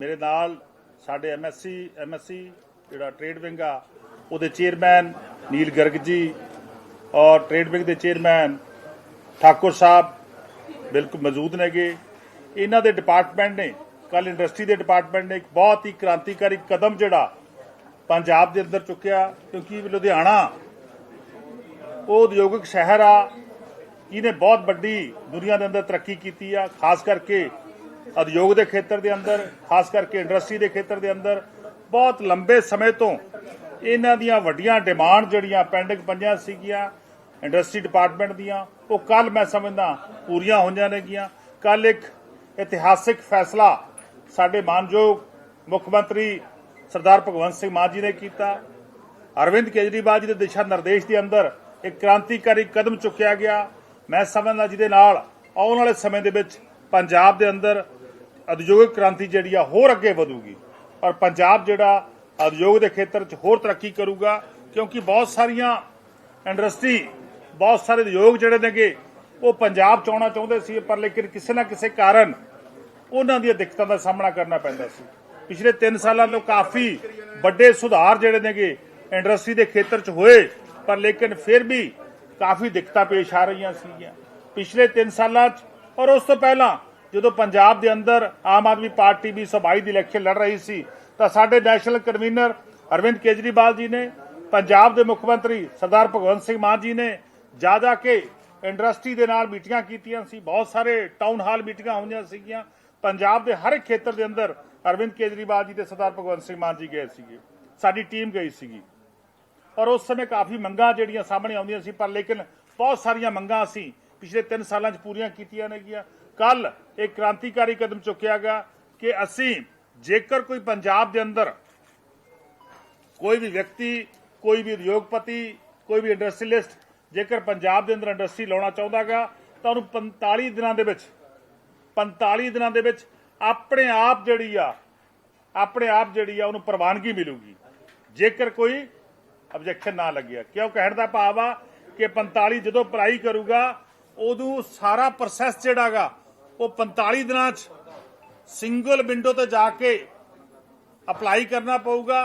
ਮੇਰੇ ਨਾਲ ਸਾਡੇ ਐਮਐਸਸੀ ਐਮਐਸਸੀ ਜਿਹੜਾ ਟ੍ਰੇਡ ਵਿੰਗ ਆ, ਉਹਦੇ ਚੇਅਰਮੈਨ ਨੀਲ ਗਰਗ ਜੀ ਔਰ ਟ੍ਰੇਡ ਵਿੰਗ ਦੇ ਚੇਅਰਮੈਨ ਠਾਕੁਰ ਸਾਹਿਬ ਬਿਲਕੁਲ ਮੌਜੂਦ ਨੇਗੇ। ਇਹਨਾਂ ਦੇ ਡਿਪਾਰਟਮੈਂਟ ਨੇ ਕੱਲ ਇੰਡਸਟਰੀ ਦੇ ਡਿਪਾਰਟਮੈਂਟ ਨੇ ਇੱਕ ਬਹੁਤ ਹੀ ਕ੍ਰਾਂਤੀਕਾਰੀ ਕਦਮ ਜਿਹੜਾ ਪੰਜਾਬ ਦੇ ਅੰਦਰ ਚੁੱਕਿਆ, ਕਿਉਂਕਿ ਲੁਧਿਆਣਾ ਉਹ ਉਦਯੋਗਿਕ ਸ਼ਹਿਰ ਆ। ਇਹਨੇ ਬਹੁਤ ਵੱਡੀ ਦੁਨੀਆ ਦੇ ਅੰਦਰ ਤਰੱਕੀ ਕੀਤੀ ਆ, ਖਾਸ ਕਰਕੇ ਉਦਯੋਗ ਦੇ ਖੇਤਰ ਦੇ ਅੰਦਰ, ਖਾਸ ਕਰਕੇ ਇੰਡਸਟਰੀ ਦੇ ਖੇਤਰ ਦੇ ਅੰਦਰ, ਬਹੁਤ ਲੰਬੇ ਸਮੇਂ ਤੋਂ ਇਹਨਾਂ ਦੀਆਂ ਵੱਡੀਆਂ ਡਿਮਾਂਡ ਜਿਹੜੀਆਂ ਪੈਂਡਿੰਗ ਪਈਆਂ ਸੀਗੀਆਂ ਇੰਡਸਟਰੀ ਡਿਪਾਰਟਮੈਂਟ ਦੀਆਂ, ਉਹ ਕੱਲ ਮੈਂ ਸਮਝਦਾ ਪੂਰੀਆਂ ਹੋਈਆਂ ਨੇਗੀਆਂ। ਕੱਲ ਇੱਕ ਇਤਿਹਾਸਿਕ ਫੈਸਲਾ ਸਾਡੇ ਮਾਨਯੋਗ ਮੁੱਖ ਮੰਤਰੀ ਸਰਦਾਰ ਭਗਵੰਤ ਸਿੰਘ ਮਾਨ ਜੀ ਨੇ ਕੀਤਾ। ਅਰਵਿੰਦ ਕੇਜਰੀਵਾਲ ਜੀ ਦੇ ਦਿਸ਼ਾ ਨਿਰਦੇਸ਼ ਦੇ ਅੰਦਰ ਇੱਕ ਕ੍ਰਾਂਤੀਕਾਰੀ ਕਦਮ ਚੁੱਕਿਆ ਗਿਆ। ਮੈਂ ਸਮਝਦਾ ਜਿਹਦੇ ਨਾਲ ਆਉਣ ਵਾਲੇ ਸਮੇਂ ਦੇ ਵਿੱਚ ਪੰਜਾਬ ਦੇ ਅੰਦਰ ਉਦਯੋਗਿਕ ਕ੍ਰਾਂਤੀ ਜਿਹੜੀ ਆ ਹੋਰ ਅੱਗੇ ਵਧੂਗੀ। ਔਰ ਪੰਜਾਬ ਜਿਹੜਾ ਉਦਯੋਗ ਦੇ ਖੇਤਰ 'ਚ ਹੋਰ ਤਰੱਕੀ ਕਰੂਗਾ, ਕਿਉਂਕਿ ਬਹੁਤ ਸਾਰੀਆਂ ਇੰਡਸਟਰੀ, ਬਹੁਤ ਸਾਰੇ ਉਦਯੋਗ ਜਿਹੜੇ ਨੇਗੇ, ਉਹ ਪੰਜਾਬ 'ਚ ਆਉਣਾ ਚਾਹੁੰਦੇ ਸੀ, ਪਰ ਲੇਕਿਨ ਕਿਸੇ ਨਾ ਕਿਸੇ ਕਾਰਨ ਉਹਨਾਂ ਦੀਆਂ ਦਿੱਕਤਾਂ ਦਾ ਸਾਹਮਣਾ ਕਰਨਾ ਪੈਂਦਾ ਸੀ। ਪਿਛਲੇ 3 ਸਾਲਾਂ ਤੋਂ ਕਾਫੀ ਵੱਡੇ ਸੁਧਾਰ ਜਿਹੜੇ ਨੇਗੇ, ਇੰਡਸਟਰੀ ਦੇ ਖੇਤਰ 'ਚ ਹੋਏ, ਪਰ ਲੇਕਿਨ ਫਿਰ ਵੀ ਕਾਫੀ ਦਿੱਕਤਾਂ ਪੇਸ਼ ਆ ਰਹੀਆਂ ਸੀਗੀਆਂ। ਪਿਛਲੇ 3 ਸਾਲਾਂ 'ਚ, ਔਰ ਉਸ ਤੋਂ ਪਹਿਲਾਂ ਜਦੋਂ ਪੰਜਾਬ ਦੇ ਅੰਦਰ ਆਮ ਆਦਮੀ ਪਾਰਟੀ ਵੀ ਸਭਾਈ ਦੀ ਇਲੈਕਸ਼ਨ ਲੜ ਰਹੀ ਸੀ, ਤਾਂ ਸਾਡੇ ਨੈਸ਼ਨਲ ਕਨਵੀਨਰ ਅਰਵਿੰਦ ਕੇਜਰੀਵਾਲ ਜੀ ਨੇ, ਪੰਜਾਬ ਦੇ ਮੁੱਖ ਮੰਤਰੀ ਸਰਦਾਰ ਭਗਵੰਤ ਸਿੰਘ ਮਾਨ ਜੀ ਨੇ ਜਾ ਜਾ ਕੇ ਇੰਡਸਟਰੀ ਦੇ ਨਾਲ ਮੀਟਿੰਗਾਂ ਕੀਤੀਆਂ ਸੀ, ਬਹੁਤ ਸਾਰੇ ਟਾਊਨ ਹਾਲ ਮੀਟਿੰਗਾਂ ਹੋਈਆਂ ਸੀਗੀਆਂ, ਪੰਜਾਬ ਦੇ ਹਰ ਇੱਕ ਖੇਤਰ ਦੇ ਅੰਦਰ ਅਰਵਿੰਦ ਕੇਜਰੀਵਾਲ ਜੀ ਤੇ ਸਰਦਾਰ ਭਗਵੰਤ ਸਿੰਘ ਮਾਨ ਜੀ ਗਏ ਸੀਗੇ, ਸਾਡੀ ਟੀਮ ਗਈ ਸੀਗੀ। ਔਰ ਉਸ ਸਮੇਂ ਕਾਫੀ ਮੰਗਾਂ ਜਿਹੜੀਆਂ ਸਾਹਮਣੇ ਆਉਂਦੀਆਂ ਸੀ, ਪਰ ਲੇਕਿਨ ਬਹੁਤ ਸਾਰੀਆਂ ਮੰਗਾਂ ਅਸੀਂ ਪਿਛਲੇ 3 ਸਾਲਾਂ 'ਚ ਪੂਰੀਆਂ ਕੀਤੀਆਂ ਨੇਗੀਆਂ। ਕੱਲ ਇਹ ਕ੍ਰਾਂਤੀਕਾਰੀ ਕਦਮ ਚੁੱਕਿਆ ਗਿਆ ਕਿ ਅਸੀਂ ਜੇਕਰ ਕੋਈ ਪੰਜਾਬ ਦੇ ਅੰਦਰ ਕੋਈ ਵੀ ਵਿਅਕਤੀ, ਕੋਈ ਵੀ ਉਦਯੋਗਪਤੀ, ਕੋਈ ਵੀ ਇੰਡਸਟਰੀਲਿਸਟ ਜੇਕਰ ਪੰਜਾਬ ਦੇ ਅੰਦਰ ਇੰਡਸਟਰੀ ਲਾਉਣਾ ਚਾਹੁੰਦਾਗਾ ਤਾਂ ਉਹਨੂੰ 45 ਦਿਨਾਂ ਦੇ ਵਿੱਚ 45 ਦਿਨਾਂ ਦੇ ਵਿੱਚ ਆਪਣੇ ਆਪ ਜਿਹੜੀ ਆ, ਆਪਣੇ ਆਪ ਜਿਹੜੀ ਆ ਉਹਨੂੰ ਪ੍ਰਵਾਨਗੀ ਮਿਲੂਗੀ। ਜੇਕਰ ਕੋਈ ਆਬਜੈਕਸ਼ਨ ਨਾ ਲੱਗਿਆ ਕਿਉਂ ਕਹਿਣ ਦਾ ਭਾਵ ਆ ਕਿ 45 ਜਦੋਂ ਅਪਲਾਈ ਕਰੂਗਾ, ਉਦੋਂ ਸਾਰਾ ਪ੍ਰੋਸੈਸ ਜਿਹੜਾਗਾ ਉਹ 45 ਦਿਨਾਂ 'ਚ ਸਿੰਗਲ ਵਿੰਡੋ ਤੇ ਜਾ ਕੇ ਅਪਲਾਈ ਕਰਨਾ ਪਊਗਾ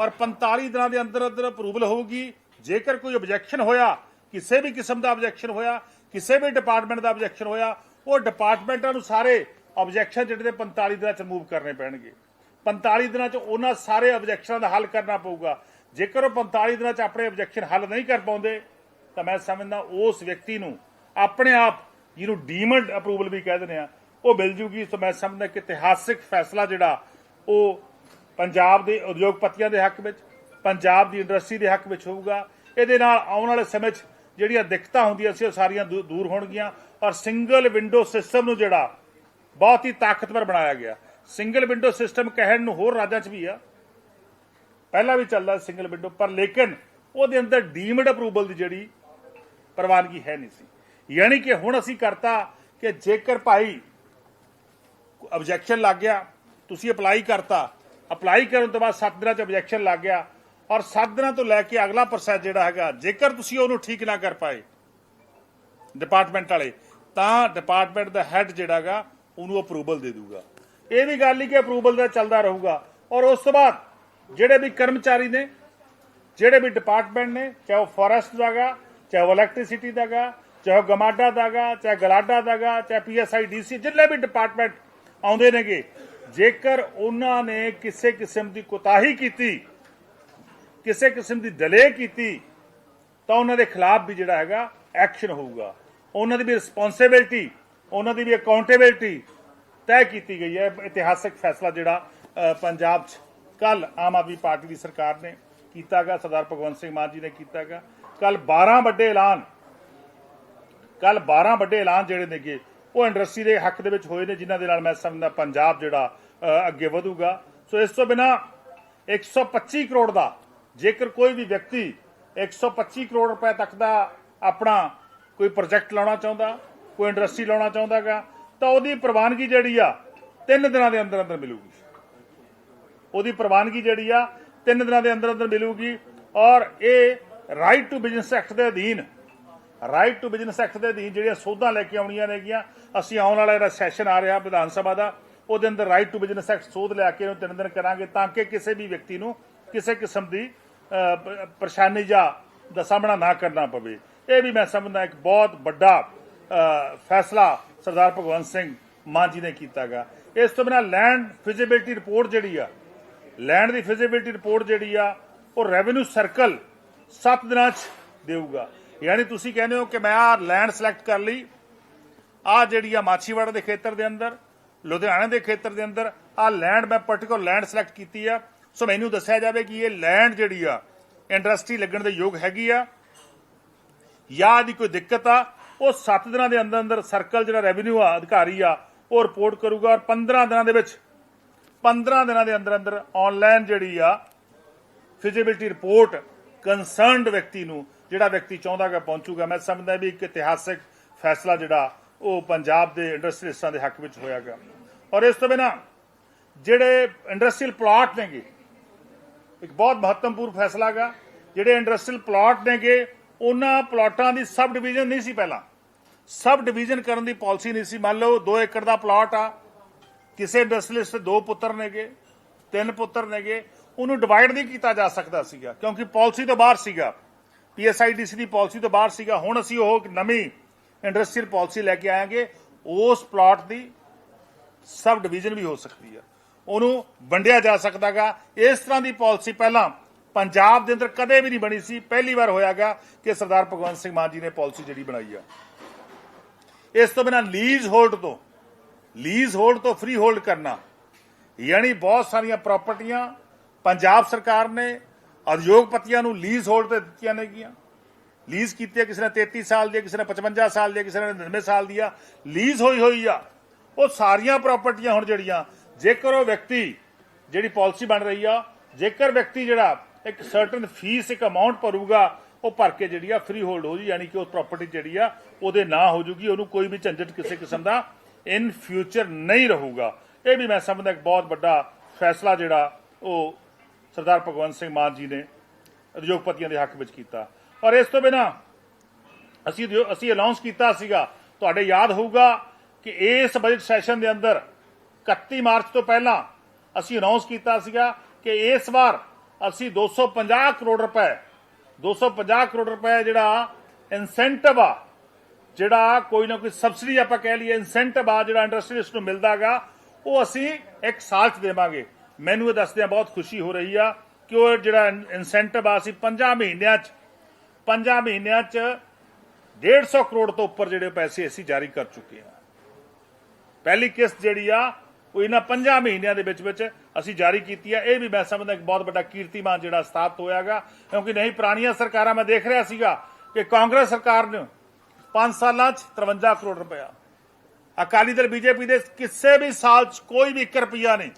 ਔਰ 45 ਦਿਨਾਂ ਦੇ ਅੰਦਰ ਅੰਦਰ ਅਪਰੂਵਲ ਹੋਊਗੀ। ਜੇਕਰ ਕੋਈ ਆਬਜੈਕਸ਼ਨ ਹੋਇਆ, ਕਿਸੇ ਵੀ ਕਿਸਮ ਦਾ ਆਬਜੈਕਸ਼ਨ ਹੋਇਆ, ਕਿਸੇ ਵੀ ਡਿਪਾਰਟਮੈਂਟ ਦਾ ਆਬਜੈਕਸ਼ਨ ਹੋਇਆ, ਉਹ ਡਿਪਾਰਟਮੈਂਟਾਂ ਨੂੰ ਸਾਰੇ ਆਬਜੈਕਸ਼ਨ ਜਿਹੜੇ ਨੇ 45 ਦਿਨਾਂ ਚ ਮੂਵ ਕਰਨੇ ਪੈਣਗੇ। 45 ਦਿਨਾਂ ਚ ਉਹਨਾਂ ਸਾਰੇ ਆਬਜੈਕਸ਼ਨਾਂ ਦਾ ਹੱਲ ਕਰਨਾ ਪਊਗਾ। ਜੇਕਰ ਉਹ 45 ਦਿਨਾਂ ਚ ਆਪਣੇ ਆਬਜੈਕਸ਼ਨ ਹੱਲ ਨਹੀਂ ਕਰ ਪਾਉਂਦੇ, ਤਾਂ ਮੈਂ ਸਮਝਦਾ ਉਸ ਵਿਅਕਤੀ ਨੂੰ ਆਪਣੇ ਆਪ ਜਿਹਨੂੰ ਡੀਮਡ ਅਪਰੂਵਲ ਵੀ ਕਹਿ ਦਿੰਦੇ ਆ, ਉਹ ਮਿਲ ਜੂਗੀ। ਤਾਂ ਮੈਂ ਸਮਝਦਾ ਕਿ ਇਤਿਹਾਸਿਕ ਫੈਸਲਾ ਜਿਹੜਾ, ਉਹ ਪੰਜਾਬ ਦੇ ਉਦਯੋਗਪਤੀਆਂ ਦੇ ਹੱਕ ਵਿੱਚ, ਪੰਜਾਬ ਦੀ ਇੰਡਸਟਰੀ ਦੇ ਹੱਕ ਵਿੱਚ ਹੋਊਗਾ। ਇਹਦੇ ਨਾਲ ਆਉਣ ਵਾਲੇ ਸਮੇਂ 'ਚ ਜਿਹੜੀਆਂ ਦਿੱਕਤਾਂ ਹੁੰਦੀਆਂ ਸੀ, ਉਹ ਸਾਰੀਆਂ ਦੂ- ਦੂਰ ਹੋਣਗੀਆਂ। ਔਰ ਸਿੰਗਲ ਵਿੰਡੋ ਸਿਸਟਮ ਨੂੰ ਜਿਹੜਾ, ਬਹੁਤ ਹੀ ਤਾਕਤਵਰ ਬਣਾਇਆ ਗਿਆ। ਸਿੰਗਲ ਵਿੰਡੋ ਸਿਸਟਮ ਕਹਿਣ ਨੂੰ ਹੋਰ ਰਾਜਾਂ 'ਚ ਵੀ ਆ। ਪਹਿਲਾਂ ਵੀ ਚੱਲਦਾ ਸਿੰਗਲ ਵਿੰਡੋ ਪਰ ਲੇਕਿਨ ਉਹਦੇ ਅੰਦਰ ਡੀਮਡ ਅਪਰੂਵਲ ਦੀ ਜਿਹੜੀ ਪ੍ਰਵਾਨਗੀ ਹੈ ਨਹੀਂ ਸੀ। ਯਾਨੀ ਕਿ ਹੁਣ ਅਸੀਂ ਕਰਤਾ ਕਿ ਜੇਕਰ ਭਾਈ ਆਬਜੈਕਸ਼ਨ ਲੱਗ ਗਿਆ, ਤੁਸੀਂ ਅਪਲਾਈ ਕਰਤਾ। ਅਪਲਾਈ ਕਰਨ ਤੋਂ ਬਾਅਦ 7 ਦਿਨਾਂ ਚ ਆਬਜੈਕਸ਼ਨ ਲੱਗ ਗਿਆ ਔਰ 7 ਦਿਨਾਂ ਤੋਂ ਲੈ ਕੇ ਅਗਲਾ ਪ੍ਰੋਸੈਸ ਜਿਹੜਾ ਹੈਗਾ, ਜੇਕਰ ਤੁਸੀਂ ਉਹਨੂੰ ਠੀਕ ਨਾ ਕਰ ਪਾਏ ਡਿਪਾਰਟਮੈਂਟ ਵਾਲੇ, ਤਾਂ ਡਿਪਾਰਟਮੈਂਟ ਦਾ ਹੈੱਡ ਜਿਹੜਾਗਾ ਉਹਨੂੰ ਅਪਰੂਵਲ ਦੇ ਦੂਗਾ। ਇਹ ਵੀ ਗੱਲ ਨਹੀਂ ਕਿ ਅਪਰੂਵਲ ਦਾ ਚੱਲਦਾ ਰਹੂਗਾ। ਔਰ ਉਸ ਤੋਂ ਬਾਅਦ ਜਿਹੜੇ ਵੀ ਕਰਮਚਾਰੀ ਨੇ, ਜਿਹੜੇ ਵੀ ਡਿਪਾਰਟਮੈਂਟ ਨੇ, ਚਾਹੇ ਉਹ ਫੋਰੈਸਟ ਦਾਗਾ ਚਾਹੇ ਉਹ ਇਲੈਕਟ੍ਰਿਸਿਟੀ ਦਾਗਾ ਚਾਹੇ ਉਹ ਗਮਾਡਾ ਦਾਗਾ ਚਾਹੇ ਗਲਾਡਾ ਦਾਗਾ ਚਾਹੇ ਪੀਐਸਆਈ ਡੀਸੀ ਜਿੰਨੇ ਵੀ ਡਿਪਾਰਟਮੈਂਟ ਆਉਂਦੇ ਨੇਗੇ, ਜੇਕਰ ਉਹਨਾਂ ਨੇ ਕਿਸੇ ਕਿਸਮ ਦੀ ਕੋਤਾਹੀ ਕੀਤੀ, ਕਿਸੇ ਕਿਸਮ ਦੀ ਡਿਲੇ ਕੀਤੀ, ਤਾਂ ਉਹਨਾਂ ਦੇ ਖਿਲਾਫ ਵੀ ਜਿਹੜਾ ਹੈਗਾ ਐਕਸ਼ਨ ਹੋਊਗਾ। ਉਹਨਾਂ ਦੀ ਵੀ ਰਿਸਪੌਂਸਿਬਿਲਟੀ ਉਹਨਾਂ ਦੀ ਵੀ ਅਕਾਊਂਟੇਬਿਲਟੀ ਤੈਅ ਕੀਤੀ ਗਈ ਹੈ। ਇਤਿਹਾਸਕ ਫੈਸਲਾ ਜਿਹੜਾ ਪੰਜਾਬ 'ਚ ਕੱਲ ਆਮ ਆਦਮੀ ਪਾਰਟੀ ਦੀ ਸਰਕਾਰ ਨੇ ਕੀਤਾਗਾ ਸਰਦਾਰ ਭਗਵੰਤ ਸਿੰਘ ਮਾਨ ਜੀ ਨੇ ਕੀਤਾਗਾ ਕੱਲ 12 ਵੱਡੇ ਐਲਾਨ ਕੱਲ 12 ਵੱਡੇ ਐਲਾਨ ਜਿਹੜੇ ਨੇਗੇ, ਉਹ ਇੰਡਸਟਰੀ ਦੇ ਹੱਕ ਦੇ ਵਿੱਚ ਹੋਏ ਨੇ, ਜਿਨ੍ਹਾਂ ਦੇ ਨਾਲ ਮੈਂ ਸਮਝਦਾ ਪੰਜਾਬ ਜਿਹੜਾ ਅੱਗੇ ਵਧੂਗਾ। ਸੋ ਇਸ ਤੋਂ ਬਿਨਾ 125 ਕਰੋੜ ਦਾ, ਜੇਕਰ ਕੋਈ ਵੀ ਵਿਅਕਤੀ 125 ਕਰੋੜ ਰੁਪਏ ਤੱਕ ਦਾ ਆਪਣਾ ਕੋਈ ਪ੍ਰੋਜੈਕਟ ਲਾਉਣਾ ਚਾਹੁੰਦਾ, ਕੋਈ ਇੰਡਸਟਰੀ ਲਾਉਣਾ ਚਾਹੁੰਦਾਗਾ ਤਾਂ ਉਹਦੀ ਪ੍ਰਵਾਨਗੀ ਜਿਹੜੀ ਆ, ਤਿੰਨ ਦਿਨਾਂ ਦੇ ਅੰਦਰ ਅੰਦਰ ਮਿਲੂਗੀ। ਉਹਦੀ ਪ੍ਰਵਾਨਗੀ ਜਿਹੜੀ ਆ, ਤਿੰਨ ਦਿਨਾਂ ਦੇ ਅੰਦਰ ਅੰਦਰ ਮਿਲੂਗੀ ਔਰ ਇਹ ਰਾਈਟ ਟੂ ਬਿਜ਼ਨਸ ਐਕਟ ਦੇ ਅਧੀਨ ਰਾਈਟ ਟੂ ਬਿਜ਼ਨਸ ਐਕਟ ਦੇ ਅਧੀਨ ਜਿਹੜੀਆਂ ਸੋਧਾਂ ਲੈ ਕੇ ਆਉਣੀਆਂ ਨੇਗੀਆਂ, ਅਸੀਂ ਆਉਣ ਵਾਲਾ ਜਿਹੜਾ ਸੈਸ਼ਨ ਆ ਰਿਹਾ ਵਿਧਾਨ ਸਭਾ ਦਾ, ਉਹਦੇ ਅੰਦਰ ਰਾਈਟ ਟੂ ਬਿਜ਼ਨਸ ਐਕਟ ਸੋਧ ਲਿਆ ਕੇ ਉਹਨੂੰ ਤਿੰਨ ਦਿਨ ਕਰਾਂਗੇ ਤਾਂ ਕਿ ਕਿਸੇ ਵੀ ਵਿਅਕਤੀ ਨੂੰ ਕਿਸੇ ਕਿਸਮ ਦੀ ਪਰੇਸ਼ਾਨੀ ਜਾਂ ਦਾ ਸਾਹਮਣਾ ਨਾ ਕਰਨਾ ਪਵੇ। ਇਹ ਵੀ ਮੈਂ ਸਮਝਦਾ ਇੱਕ ਬਹੁਤ ਵੱਡਾ ਫੈਸਲਾ ਸਰਦਾਰ ਭਗਵੰਤ ਸਿੰਘ ਮਾਨ ਜੀ ਨੇ ਕੀਤਾਗਾ। ਇਸ ਤੋਂ ਬਿਨਾਂ ਲੈਂਡ ਫਿਜ਼ੀਬਿਲਟੀ ਰਿਪੋਰਟ ਜਿਹੜੀ ਆ ਲੈਂਡ ਦੀ ਫਿਜ਼ੀਬਿਲਟੀ ਰਿਪੋਰਟ ਜਿਹੜੀ ਆ, ਉਹ ਰੈਵਨਿਊ ਸਰਕਲ 7 ਦਿਨਾਂ 'ਚ ਦੇਊਗਾ। ਯਾਨੀ ਤੁਸੀਂ ਕਹਿੰਦੇ ਹੋ ਕਿ ਮੈਂ ਆ ਲੈਂਡ ਸਿਲੈਕਟ ਕਰ ਲਈ ਆ ਜਿਹੜੀ ਆ ਮਾਛੀਵਾੜਾ ਦੇ ਖੇਤਰ ਦੇ ਅੰਦਰ, ਲੁਧਿਆਣਾ ਦੇ ਖੇਤਰ ਦੇ ਅੰਦਰ ਆ ਲੈਂਡ ਮੈਂ ਪਾਰਟਿਕੂਲਰ ਲੈਂਡ ਸਿਲੈਕਟ ਕੀਤੀ ਆ। ਸੋ ਮੈਨੂੰ ਦੱਸਿਆ ਜਾਵੇ ਕਿ ਇਹ ਲੈਂਡ ਜਿਹੜੀ ਆ ਇੰਡਸਟਰੀ ਲੱਗਣ ਦੇ ਯੋਗ ਹੈਗੀ ਆ। ਜਾਂ ਇਹਦੀ ਕੋਈ ਦਿੱਕਤ ਆ, ਉਹ 7 ਦਿਨਾਂ ਦੇ ਅੰਦਰ ਅੰਦਰ ਸਰਕਲ ਜਿਹੜਾ ਰੈਵਨਿਊ ਆ, ਅਧਿਕਾਰੀ ਆ, ਉਹ ਰਿਪੋਰਟ ਕਰੂਗਾ ਔਰ 15 ਦਿਨਾਂ ਦੇ ਵਿੱਚ 15 ਦਿਨਾਂ ਦੇ ਅੰਦਰ ਅੰਦਰ ਆਨਲਾਈਨ ਜਿਹੜੀ ਆ ਫਿਜ਼ੀਬਿਲਟੀ ਰਿਪੋਰਟ ਕੰਸਰਨਡ ਵਿਅਕਤੀ ਨੂੰ ਜਿਹੜਾ ਵਿਅਕਤੀ ਚਾਹੁੰਦਾਗਾ ਪਹੁੰਚੂਗਾ, ਮੈਂ ਸਮਝਦਾ ਵੀ ਇੱਕ ਇਤਿਹਾਸਿਕ ਫੈਸਲਾ ਜਿਹੜਾ ਉਹ ਪੰਜਾਬ ਦੇ ਇੰਡਸਟਰੀਅਲਿਸਟਾਂ ਦੇ ਹੱਕ ਵਿੱਚ ਹੋਇਆਗਾ ਔਰ ਇਸ ਤੋਂ ਬਿਨਾ ਜਿਹੜੇ ਇੰਡਸਟਰੀਅਲ ਪਲਾਟ ਨੇਗੇ, ਇੱਕ ਬਹੁਤ ਮਹੱਤਵਪੂਰਨ ਫੈਸਲਾ ਗਾ। ਜਿਹੜੇ ਇੰਡਸਟਰੀਅਲ ਪਲਾਟ ਨੇਗੇ, ਉਹਨਾਂ ਪਲਾਟਾਂ ਦੀ ਸਬ ਡਿਵੀਜ਼ਨ ਨਹੀਂ ਸੀ ਪਹਿਲਾਂ। ਸਬ ਡਿਵੀਜ਼ਨ ਕਰਨ ਦੀ ਪਾਲਿਸੀ ਨਹੀਂ ਸੀ। ਮੰਨ ਲਓ 2 ਏਕੜ ਦਾ ਪਲਾਟ ਆ, ਕਿਸੇ ਇੰਡਸਟਰੀਅਲਿਸਟ ਦੇ ਦੋ ਪੁੱਤਰ ਨੇਗੇ, ਤਿੰਨ ਪੁੱਤਰ ਨੇਗੇ, ਉਹਨੂੰ ਡਿਵਾਈਡ ਨਹੀਂ ਕੀਤਾ ਜਾ ਸਕਦਾ ਸੀਗਾ, ਕਿਉਂਕਿ ਪਾਲਿਸੀ ਤੋਂ ਬਾਹਰ ਸੀਗਾ। ਪੀਐਸਆਈਡੀਸੀ ਦੀ ਪਾਲਿਸੀ ਤੋਂ ਬਾਹਰ ਸੀਗਾ। ਹੁਣ ਅਸੀਂ ਉਹ ਇੱਕ ਨਵੀਂ ਇੰਡਸਟਰੀਅਲ ਪਾਲਿਸੀ ਲੈ ਕੇ ਆਏਗੇ ਉਸ ਪਲਾਟ ਦੀ ਸਬ ਡਿਵੀਜ਼ਨ ਵੀ ਹੋ ਸਕਦੀ ਆ। ਉਹਨੂੰ ਵੰਡਿਆ ਜਾ ਸਕਦਾਗਾ। ਇਸ ਤਰ੍ਹਾਂ ਦੀ ਪਾਲਿਸੀ ਪਹਿਲਾਂ ਪੰਜਾਬ ਦੇ ਅੰਦਰ ਕਦੇ ਵੀ ਨਹੀਂ ਬਣੀ ਸੀ। ਪਹਿਲੀ ਵਾਰ ਹੋਇਆਗਾ ਕਿ ਸਰਦਾਰ ਭਗਵੰਤ ਸਿੰਘ ਮਾਨ ਜੀ ਨੇ ਪਾਲਿਸੀ ਜਿਹੜੀ ਬਣਾਈ ਆ। ਇਸ ਤੋਂ ਬਿਨਾਂ ਲੀਜ਼ ਹੋਲਡ ਤੋਂ, ਲੀਜ਼ ਹੋਲਡ ਤੋਂ ਫ੍ਰੀ ਹੋਲਡ ਕਰਨਾ, ਯਾਨੀ ਬਹੁਤ ਸਾਰੀਆਂ ਪ੍ਰਾਪਰਟੀਆਂ ਪੰਜਾਬ ਸਰਕਾਰ ਨੇ ਉਦਯੋਗਪਤੀਆਂ ਨੂੰ ਲੀਜ਼ ਹੋਲਡ ਤੇ ਦਿੱਤੀਆਂ ਨੇਗੀਆਂ ਲੀਜ਼ ਕੀਤੀ ਕਿਸੇ ਨੇ 33 ਸਾਲ ਦੀ ਕਿਸੇ ਨੇ 55 ਸਾਲ ਦੀ ਕਿਸੇ ਨੇ 99 ਸਾਲ ਦੀ ਆ। ਲੀਜ਼ ਹੋਈ ਹੋਈ ਆ। ਉਹ ਸਾਰੀਆਂ ਪ੍ਰਾਪਰਟੀਆਂ ਹੁਣ ਜਿਹੜੀਆਂ, ਜੇਕਰ ਉਹ ਵਿਅਕਤੀ ਜਿਹੜੀ ਪਾਲਿਸੀ ਬਣ ਰਹੀ ਆ, ਜੇਕਰ ਵਿਅਕਤੀ ਜਿਹੜਾ ਇੱਕ ਸਰਟਨ ਫੀਸ ਇੱਕ ਅਮਾਉਂਟ ਭਰੂਗਾ, ਉਹ ਭਰ ਕੇ ਜਿਹੜੀ ਆ ਫ੍ਰੀ ਹੋਲਡ ਹੋ ਜੂ, ਯਾਨੀ ਕਿ ਉਹ ਪ੍ਰਾਪਰਟੀ ਜਿਹੜੀ ਆ, ਉਹਦੇ ਨਾਂ ਹੋ ਜੂਗੀ, ਉਹਨੂੰ ਕੋਈ ਵੀ ਝੰਜਟ ਕਿਸੇ ਕਿਸਮ ਦਾ ਇਨ ਫਿਊਚਰ ਨਹੀਂ ਰਹੂਗਾ। ਇਹ ਵੀ ਮੈਂ ਸਮਝਦਾ ਇੱਕ ਬਹੁਤ ਵੱਡਾ ਫੈਸਲਾ ਜਿਹੜਾ ਉਹ ਸਰਦਾਰ ਭਗਵੰਤ ਸਿੰਘ ਮਾਨ ਜੀ ਨੇ ਉਦਯੋਗਪਤੀਆਂ ਦੇ ਹੱਕ ਵਿੱਚ ਕੀਤਾ। ਔਰ ਇਸ ਤੋਂ ਬਿਨਾ ਅਸੀਂ ਅਸੀਂ ਅਨਾਉਂਸ ਕੀਤਾ ਸੀਗਾ, ਤੁਹਾਡੇ ਯਾਦ ਹੋਊਗਾ ਕਿ ਇਸ ਬਜਟ ਸੈਸ਼ਨ ਦੇ ਅੰਦਰ 31 ਮਾਰਚ ਤੋਂ ਪਹਿਲਾਂ ਅਸੀਂ ਅਨਾਉਂਸ ਕੀਤਾ ਸੀਗਾ ਕਿ ਇਸ ਵਾਰ ਅਸੀਂ 250 ਕਰੋੜ ਰੁਪਏ 250 ਕਰੋੜ ਰੁਪਏ ਜਿਹੜਾ ਇਨਸੈਂਟਿਵ ਆ, ਜਿਹੜਾ ਕੋਈ ਨਾ ਕੋਈ ਸਬਸਿਡੀ ਆਪਾਂ ਕਹਿ ਲਈਏ ਇਨਸੈਂਟਿਵ ਆ ਜਿਹੜਾ ਇੰਡਸਟਰੀਜ਼ ਨੂੰ ਮਿਲਦਾਗਾ, ਉਹ ਅਸੀਂ ਇੱਕ ਸਾਲ ਚ ਦੇਵਾਂਗੇ। ਮੈਨੂੰ ਇਹ ਦੱਸਦਿਆਂ ਬਹੁਤ ਖੁਸ਼ੀ ਹੋ ਰਹੀ ਆ ਕਿ ਉਹ ਜਿਹੜਾ ਇਨਸੈਂਟਿਵ ਆ ਸੀ 5 ਮਹੀਨਿਆਂ ਚ 5 ਮਹੀਨਿਆਂ ਚ 150 ਕਰੋੜ ਤੋਂ ਉੱਪਰ ਜਿਹੜੇ ਪੈਸੇ ਅਸੀਂ ਜਾਰੀ ਕਰ ਚੁੱਕੇ ਹਾਂ। ਪਹਿਲੀ ਕਿਸ਼ਤ ਜਿਹੜੀ ਆ, ਉਹ ਇਹਨਾਂ 5 ਮਹੀਨਿਆਂ ਦੇ ਵਿੱਚ ਵਿੱਚ ਅਸੀਂ ਜਾਰੀ ਕੀਤੀ ਆ। ਇਹ ਵੀ ਮੈਂ ਸਮਝਦਾ ਇੱਕ ਬਹੁਤ ਵੱਡਾ ਕੀਰਤੀਮਾਨ ਜਿਹੜਾ ਸਥਾਪਿਤ ਹੋਇਆਗਾ, ਕਿਉਂਕਿ ਨਹੀਂ ਪੁਰਾਣੀਆਂ ਸਰਕਾਰਾਂ, ਮੈਂ ਦੇਖ ਰਿਹਾ ਸੀਗਾ ਕਿ ਕਾਂਗਰਸ ਸਰਕਾਰ ਨੇ 5 ਸਾਲਾਂ 'ਚ 53 ਕਰੋੜ ਰੁਪਇਆ। ਅਕਾਲੀ ਦਲ, ਬੀਜੇਪੀ ਦੇ ਕਿਸੇ ਵੀ ਸਾਲ 'ਚ ਕੋਈ ਵੀ 1 ਰੁਪਿਆ ਨਹੀਂ।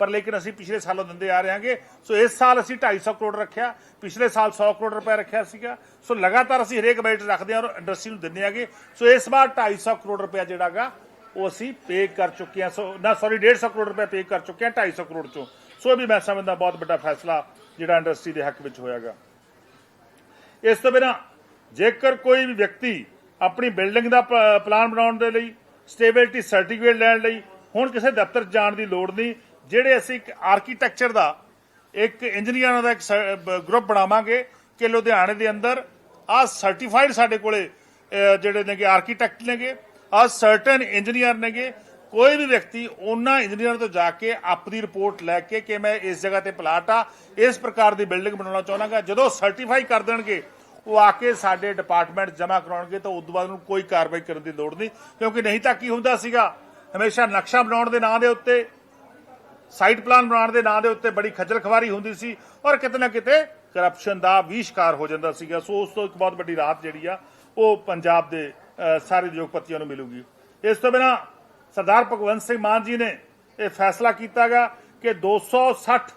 ਪਰ ਲੇਕਿਨ ਅਸੀਂ ਪਿਛਲੇ ਸਾਲੋਂ ਦਿੰਦੇ ਆ ਰਹੇ ਹਾਂਗੇ। ਸੋ ਇਸ ਸਾਲ ਅਸੀਂ 250 ਕਰੋੜ ਰੱਖਿਆ। ਪਿਛਲੇ ਸਾਲ 100 ਕਰੋੜ ਰੁਪਏ ਰੱਖਿਆ ਸੀਗਾ। ਸੋ ਲਗਾਤਾਰ ਅਸੀਂ ਹਰੇਕ ਬਜਟ ਰੱਖਦੇ ਹਾਂ ਔਰ ਇੰਡਸਟਰੀ ਨੂੰ ਦਿੰਦੇ ਆਗੇ ਸੋ ਇਸ ਵਾਰ 250 ਕਰੋੜ ਰੁਪਏ ਜਿਹੜਾਗਾ, ਉਹ ਅਸੀਂ ਪੇ ਕਰ ਚੁੱਕੇ ਹਾਂ। ਸੋ ਨਾ ਸੌਰੀ 150 ਕਰੋੜ ਰੁਪਏ ਪੇ ਕਰ ਚੁੱਕੇ ਹਾਂ 250 ਕਰੋੜ ਚੋਂ। ਸੋ ਇਹ ਵੀ ਮੈਂ ਸਮਝਦਾ ਬਹੁਤ ਵੱਡਾ ਫੈਸਲਾ ਜਿਹੜਾ ਇੰਡਸਟਰੀ ਦੇ ਹੱਕ ਵਿੱਚ ਹੋਇਆਗਾ। ਇਸ ਤੋਂ ਬਿਨਾ ਜੇਕਰ ਕੋਈ ਵੀ ਵਿਅਕਤੀ ਆਪਣੀ ਬਿਲਡਿੰਗ ਦਾ ਪਲਾਨ ਬਣਾਉਣ ਦੇ ਲਈ, ਸਟੇਬਿਲਿਟੀ ਸਰਟੀਫਿਕੇਟ ਲੈਣ ਲਈ, ਹੁਣ ਕਿਸੇ ਦਫ਼ਤਰ ਜਾਣ ਦੀ ਲੋੜ ਨਹੀਂ ਜਿਹੜੇ ਅਸੀਂ ਇੱਕ ਆਰਕੀਟੈਕਚਰ ਦਾ, ਇੱਕ ਇੰਜੀਨੀਅਰਾਂ ਦਾ ਇੱਕ ਗਰੁੱਪ ਬਣਾਵਾਂਗੇ ਕਿ ਲੁਧਿਆਣੇ ਦੇ ਅੰਦਰ ਆ ਸਰਟੀਫਾਈਡ ਸਾਡੇ ਕੋਲੇ ਜਿਹੜੇ ਨੇਗੇ ਆਰਕੀਟੈਕਟ ਨੇਗੇ, ਆ ਸਰਟਨ ਇੰਜੀਨੀਅਰ ਨੇਗੇ, ਕੋਈ ਵੀ ਵਿਅਕਤੀ ਉਹਨਾਂ ਇੰਜੀਨੀਅਰ ਤੋਂ ਜਾ ਕੇ ਆਪਣੀ ਰਿਪੋਰਟ ਲੈ ਕੇ ਕਿ ਮੈਂ ਇਸ ਜਗ੍ਹਾ ਤੇ ਪਲਾਟ ਆ, ਇਸ ਪ੍ਰਕਾਰ ਦੀ ਬਿਲਡਿੰਗ ਬਣਾਉਣਾ ਚਾਹੁੰਦਾਗਾ, ਜਦੋਂ ਸਰਟੀਫਾਈ ਕਰ ਦੇਣਗੇ, ਉਹ ਆ ਕੇ ਸਾਡੇ ਡਿਪਾਰਟਮੈਂਟ ਜਮ੍ਹਾਂ ਕਰਾਉਣਗੇ ਤਾਂ ਉਸ ਤੋਂ ਬਾਅਦ ਨੂੰ ਕੋਈ ਕਾਰਵਾਈ ਕਰਨ ਦੀ ਲੋੜ ਨਹੀਂ, ਕਿਉਂਕਿ ਨਹੀਂ ਤਾਂ ਕੀ ਹੁੰਦਾ ਸੀਗਾ, ਹਮੇਸ਼ਾ ਨਕਸ਼ਾ ਬਣਾਉਣ ਦੇ ਨਾਂ ਦੇ ਉੱਤੇ ਸਾਈਟ ਪਲਾਨ ਬਣਾਉਣ ਦੇ ਨਾਂ ਦੇ ਉੱਤੇ ਬੜੀ ਖੱਜਲ ਖਵਾਰੀ ਹੁੰਦੀ ਸੀ ਔਰ ਕਿਤੇ ਨਾ ਕਿਤੇ ਕਰਪਸ਼ਨ ਦਾ ਵੀ ਸ਼ਿਕਾਰ ਹੋ ਜਾਂਦਾ ਸੀਗਾ। ਸੋ ਉਸ ਤੋਂ ਇੱਕ ਬਹੁਤ ਵੱਡੀ ਰਾਹਤ ਜਿਹੜੀ ਆ, ਉਹ ਪੰਜਾਬ ਦੇ ਸਾਰੇ ਉਦਯੋਗਪਤੀਆਂ ਨੂੰ ਮਿਲੂਗੀ। ਇਸ ਤੋਂ ਬਿਨਾ ਸਰਦਾਰ ਭਗਵੰਤ ਸਿੰਘ ਮਾਨ ਜੀ ਨੇ ਇਹ ਫੈਸਲਾ ਕੀਤਾਗਾ ਕਿ 260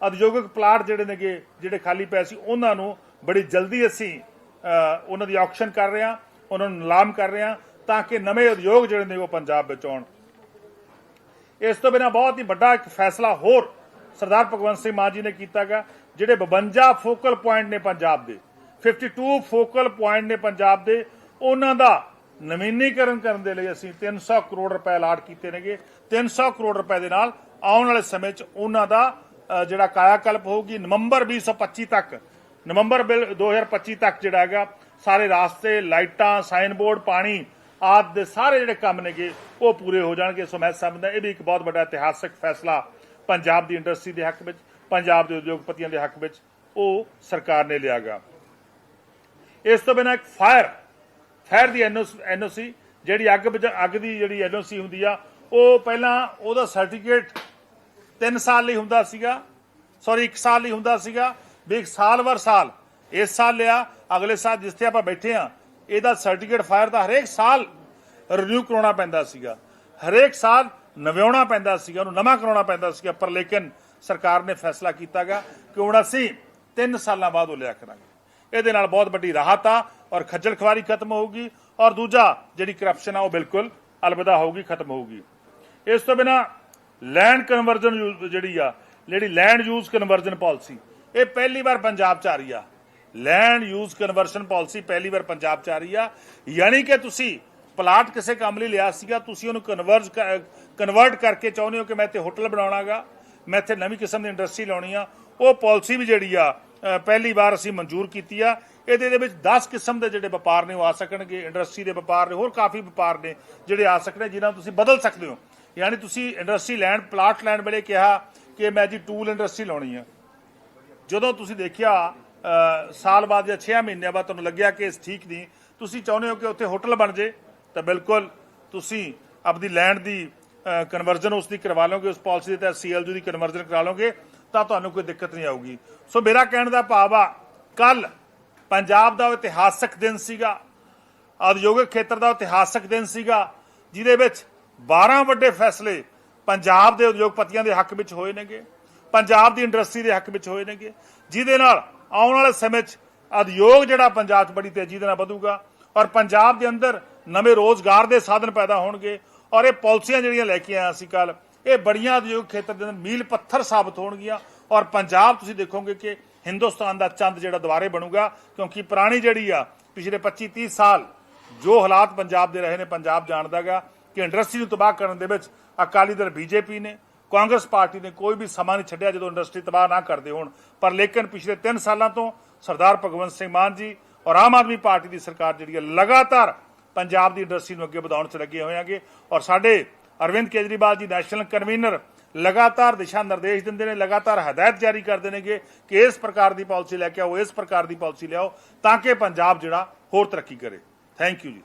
ਉਦਯੋਗਿਕ ਪਲਾਟ ਜਿਹੜੇ ਨੇਗੇ, ਜਿਹੜੇ ਖਾਲੀ ਪਏ ਸੀ, ਉਹਨਾਂ ਨੂੰ ਬੜੀ ਜਲਦੀ ਅਸੀਂ ਉਹਨਾਂ ਦੀ ਆਕਸ਼ਨ ਕਰ ਰਹੇ ਹਾਂ, ਉਹਨਾਂ ਨੂੰ ਨਿਲਾਮ ਕਰ ਰਹੇ ਹਾਂ ਤਾਂ ਕਿ ਨਵੇਂ ਉਦਯੋਗ ਜਿਹੜੇ ਨੇ ਉਹ ਪੰਜਾਬ ਵਿੱਚ ਆਉਣ। ਇਸ ਤੋਂ ਬਿਨਾ ਬਹੁਤ ਹੀ ਵੱਡਾ ਇੱਕ ਫੈਸਲਾ ਹੋਰ ਸਰਦਾਰ ਭਗਵੰਤ ਸਿੰਘ ਮਾਨ ਜੀ ਨੇ ਕੀਤਾ ਕੀਤਾਗਾ ਜਿਹੜੇ 52 ਫੋਕਲ ਪੁਆਇੰਟ ਨੇ ਪੰਜਾਬ ਦੇ 52 ਫੋਕਲ ਪੁਆਇੰਟ ਨੇ ਪੰਜਾਬ ਦੇ ਉਹਨਾਂ ਦਾ ਨਵੀਨੀਕਰਨ ਕਰਨ ਦੇ ਲਈ ਅਸੀਂ 300 ਕਰੋੜ ਰੁਪਏ ਅਲਾਟ ਕੀਤੇ ਨੇਗੇ। 300 ਕਰੋੜ ਰੁਪਏ ਦੇ ਨਾਲ ਆਉਣ ਵਾਲੇ ਸਮੇਂ 'ਚ ਉਹਨਾਂ ਦਾ ਅ, ਜਿਹੜਾ ਕਾਇਆਕਲਪ ਹੋਊਗੀ ਨਵੰਬਰ 2025 ਤੱਕ ਨਵੰਬਰ ਬਿਲ 2025 ਤੱਕ ਜਿਹੜਾ ਹੈਗਾ ਸਾਰੇ ਰਾਸਤੇ ਲਾਈਟਾਂ ਸਾਈਨ ਬੋਰਡ ਪਾਣੀ ਆਦਿ ਦੇ ਸਾਰੇ ਜਿਹੜੇ ਕੰਮ ਨੇਗੇ, ਉਹ ਪੂਰੇ ਹੋ ਜਾਣਗੇ। ਸੋ ਮੈਂ ਸਮਝਦਾ, ਇਹ ਵੀ ਇੱਕ ਬਹੁਤ ਵੱਡਾ ਇਤਿਹਾਸਕ ਫੈਸਲਾ ਪੰਜਾਬ ਦੀ ਇੰਡਸਟਰੀ ਦੇ ਹੱਕ ਵਿੱਚ, ਪੰਜਾਬ ਦੇ ਉਦਯੋਗਪਤੀਆਂ ਦੇ ਹੱਕ ਵਿੱਚ ਉਹ ਸਰਕਾਰ ਨੇ ਲਿਆਗਾ ਇਸ ਤੋਂ ਬਿਨਾਂ ਇੱਕ ਫਾਇਰ ਫਾਇਰ ਦੀ ਐਨਓਸੀ ਜਿਹੜੀ ਅੱਗ ਅੱਗ ਦੀ ਜਿਹੜੀ ਐਨਓਸੀ ਹੁੰਦੀ ਆ, ਉਹ ਪਹਿਲਾਂ ਉਹਦਾ ਸਰਟੀਫਿਕੇਟ 3 ਸਾਲ ਲਈ ਹੁੰਦਾ ਸੀਗਾ। ਸੌਰੀ 1 ਸਾਲ ਲਈ ਹੁੰਦਾ ਸੀਗਾ। ਵੀ ਇੱਕ ਸਾਲ ਵਰ ਸਾਲ, ਇਸ ਸਾਲ ਲਿਆ, ਅਗਲੇ ਸਾਲ ਜਿਸ ਤੇ ਆਪਾਂ ਬੈਠੇ ਆ ਇਹਦਾ ਸਰਟੀਫਿਕੇਟ ਫਾਇਰ ਦਾ ਹਰੇਕ ਸਾਲ ਰਿਨਿਊ ਕਰਾਉਣਾ ਪੈਂਦਾ ਸੀਗਾ। ਹਰੇਕ ਸਾਲ ਨਵਿਆਉਣਾ ਪੈਂਦਾ ਸੀਗਾ, ਉਹਨੂੰ ਨਵਾਂ ਕਰਾਉਣਾ ਪੈਂਦਾ ਸੀਗਾ, ਪਰ ਲੇਕਿਨ ਸਰਕਾਰ ਨੇ ਫੈਸਲਾ ਕੀਤਾਗਾ ਕਿ ਹੁਣ ਅਸੀਂ 3 ਸਾਲਾਂ ਬਾਅਦ ਉਹ ਲਿਆ ਕਰਾਂਗੇ। ਇਹਦੇ ਨਾਲ ਬਹੁਤ ਵੱਡੀ ਰਾਹਤ ਆ ਔਰ ਖੱਜਲ ਖਵਾਰੀ ਖਤਮ ਹੋਊਗੀ ਔਰ ਦੂਜਾ ਜਿਹੜੀ ਕਰਪਸ਼ਨ ਆ ਉਹ ਬਿਲਕੁਲ ਅਲਵਿਦਾ ਹੋਊਗੀ, ਖਤਮ ਹੋਊਗੀ। ਇਸ ਤੋਂ ਬਿਨਾ ਲੈਂਡ ਕਨਵਰਜਨ ਜਿਹੜੀ ਆ, ਜਿਹੜੀ ਲੈਂਡ ਯੂਜ਼ ਕਨਵਰਜਨ ਪਾਲਿਸੀ ਇਹ ਪਹਿਲੀ ਵਾਰ ਪੰਜਾਬ ਚ ਆ ਰਹੀ ਆ। ਲੈਂਡ ਯੂਜ਼ ਕਨਵਰਸ਼ਨ ਪਾਲਿਸੀ ਪਹਿਲੀ ਵਾਰ ਪੰਜਾਬ ਚ ਆ ਰਹੀ ਆ। ਯਾਨੀ ਕਿ ਤੁਸੀਂ ਪਲਾਟ ਕਿਸੇ ਕੰਮ ਲਈ ਲਿਆ ਸੀਗਾ, ਤੁਸੀਂ ਉਹਨੂੰ ਕਨਵਰਜ ਕਨਵਰਟ ਕਰਕੇ ਚਾਹੁੰਦੇ ਹੋ ਕਿ ਮੈਂ ਇੱਥੇ ਹੋਟਲ ਬਣਾਉਣਾਗਾ, ਮੈਂ ਇੱਥੇ ਨਵੀਂ ਕਿਸਮ ਦੀ ਇੰਡਸਟਰੀ ਲਾਉਣੀ ਆ। ਉਹ ਪਾਲਿਸੀ ਵੀ ਜਿਹੜੀ ਆ ਪਹਿਲੀ ਵਾਰ ਅਸੀਂ ਮਨਜ਼ੂਰ ਕੀਤੀ ਆ। ਇਹਦੇ ਦੇ ਵਿੱਚ 10 ਕਿਸਮ ਦੇ ਜਿਹੜੇ ਵਪਾਰ ਨੇ ਉਹ ਆ ਸਕਣਗੇ ਇੰਡਸਟਰੀ ਦੇ ਵਪਾਰ ਨੇ, ਹੋਰ ਕਾਫੀ ਵਪਾਰ ਨੇ ਜਿਹੜੇ ਆ ਸਕਦੇ ਜਿਨ੍ਹਾਂ ਨੂੰ ਤੁਸੀਂ ਬਦਲ ਸਕਦੇ ਹੋ। ਯਾਨੀ ਤੁਸੀਂ ਇੰਡਸਟਰੀ ਲੈਂਡ ਪਲਾਟ ਲੈਣ ਵੇਲੇ ਕਿਹਾ ਕਿ ਮੈਂ ਜੀ ਟੂਲ ਇੰਡਸਟਰੀ ਲਾਉਣੀ ਆ। ਜਦੋਂ ਤੁਸੀਂ ਦੇਖਿਆ ਸਾਲ ਬਾਅਦ ਜਾਂ 6 ਮਹੀਨਿਆਂ ਬਾਅਦ ਤੁਹਾਨੂੰ ਲੱਗਿਆ ਕਿ ਇਸ ਠੀਕ ਨਹੀਂ, ਤੁਸੀਂ ਚਾਹੁੰਦੇ ਹੋ ਕਿ ਉੱਥੇ ਹੋਟਲ ਬਣ ਜੇ, ਤਾਂ ਬਿਲਕੁਲ ਤੁਸੀਂ ਆਪਦੀ ਲੈਂਡ ਦੀ ਕਨਵਰਜਨ ਉਸ ਦੀ ਕਰਵਾ ਲਓਗੇ, ਉਸ ਪਾਲਿਸੀ ਦੇ ਤਹਿਤ ਸੀਐਲਯੂ ਦੀ ਕਨਵਰਜਨ ਕਰਾ ਲਓਗੇ, ਤਾਂ ਤੁਹਾਨੂੰ ਕੋਈ ਦਿੱਕਤ ਨਹੀਂ ਆਊਗੀ। ਸੋ ਮੇਰਾ ਕਹਿਣ ਦਾ ਭਾਵ ਆ ਕੱਲ ਪੰਜਾਬ ਦਾ ਇਤਿਹਾਸਕ ਦਿਨ ਸੀਗਾ, ਉਦਯੋਗਿਕ ਖੇਤਰ ਦਾ ਇਤਿਹਾਸਕ ਦਿਨ ਸੀਗਾ, ਜਿਹਦੇ ਵਿੱਚ 12 ਵੱਡੇ ਫੈਸਲੇ ਪੰਜਾਬ ਦੇ ਉਦਯੋਗਪਤੀਆਂ ਦੇ ਹੱਕ ਵਿੱਚ ਹੋਏ ਨੇਗੇ, ਪੰਜਾਬ ਦੀ ਇੰਡਸਟਰੀ ਦੇ ਹੱਕ ਵਿੱਚ ਹੋਏ ਨੇਗੇ, ਜਿਹਦੇ ਨਾਲ ਆਉਣ ਵਾਲੇ ਸਮੇਂ 'ਚ ਉਦਯੋਗ ਜਿਹੜਾ ਪੰਜਾਬ 'ਚ ਬੜੀ ਤੇਜ਼ੀ ਦੇ ਨਾਲ ਵਧੂਗਾ ਔਰ ਪੰਜਾਬ ਦੇ ਅੰਦਰ ਨਵੇਂ ਰੋਜ਼ਗਾਰ ਦੇ ਸਾਧਨ ਪੈਦਾ ਹੋਣਗੇ ਔਰ ਇਹ ਪਾਲਿਸੀਆਂ ਜਿਹੜੀਆਂ ਲੈ ਕੇ ਆਇਆ ਅਸੀਂ ਕੱਲ ਇਹ ਬੜੀਆਂ ਉਦਯੋਗ ਖੇਤਰ ਦੇ ਅੰਦਰ ਮੀਲ ਪੱਥਰ ਸਾਬਤ ਹੋਣਗੀਆਂ ਔਰ ਪੰਜਾਬ ਤੁਸੀਂ ਦੇਖੋਗੇ ਕਿ ਹਿੰਦੁਸਤਾਨ ਦਾ ਚੰਦ ਜਿਹੜਾ ਦੁਬਾਰੇ ਬਣੂਗਾ ਕਿਉਂਕਿ ਪੁਰਾਣੀ ਜਿਹੜੀ ਆ, ਪਿਛਲੇ 25 30 ਸਾਲ ਜੋ ਹਾਲਾਤ ਪੰਜਾਬ ਦੇ ਰਹੇ ਨੇ, ਪੰਜਾਬ ਜਾਣਦਾਗਾ ਕਿ ਇੰਡਸਟਰੀ ਨੂੰ ਤਬਾਹ ਕਰਨ ਦੇ ਵਿੱਚ ਅਕਾਲੀ ਦਲ, ਬੀਜੇਪੀ ਨੇ ਕਾਂਗਰਸ ਪਾਰਟੀ ਨੇ ਕੋਈ ਵੀ ਸਮਾਂ ਨਹੀਂ ਛੱਡਿਆ ਜਦੋਂ ਇੰਡਸਟਰੀ ਤਬਾਹ ਨਾ ਕਰਦੇ ਹੋਣ। ਪਰ ਲੇਕਿਨ ਪਿਛਲੇ 3 ਸਾਲਾਂ ਤੋਂ ਸਰਦਾਰ ਭਗਵੰਤ ਸਿੰਘ ਮਾਨ ਜੀ ਔਰ ਆਮ ਆਦਮੀ ਪਾਰਟੀ ਦੀ ਸਰਕਾਰ ਜਿਹੜੀ ਹੈ, ਲਗਾਤਾਰ ਪੰਜਾਬ ਦੀ ਇੰਡਸਟਰੀ ਨੂੰ ਅੱਗੇ ਵਧਾਉਣ 'ਚ ਲੱਗੇ ਹੋਏ ਹੋਇਆਂਗੇ ਔਰ ਸਾਡੇ ਅਰਵਿੰਦ ਕੇਜਰੀਵਾਲ ਜੀ ਨੈਸ਼ਨਲ ਕਨਵੀਨਰ ਲਗਾਤਾਰ ਦਿਸ਼ਾ ਨਿਰਦੇਸ਼ ਦਿੰਦੇ ਨੇ, ਲਗਾਤਾਰ ਹਦਾਇਤ ਜਾਰੀ ਕਰਦੇ ਨੇਗੇ ਕਿ ਇਸ ਪ੍ਰਕਾਰ ਦੀ ਪਾਲਿਸੀ ਲੈ ਕੇ ਆਓ, ਇਸ ਪ੍ਰਕਾਰ ਦੀ ਪਾਲਿਸੀ ਲਿਆਓ ਤਾਂ ਕਿ ਪੰਜਾਬ ਜਿਹੜਾ ਹੋਰ ਤਰੱਕੀ ਕਰੇ। ਥੈਂਕ ਯੂ ਜੀ।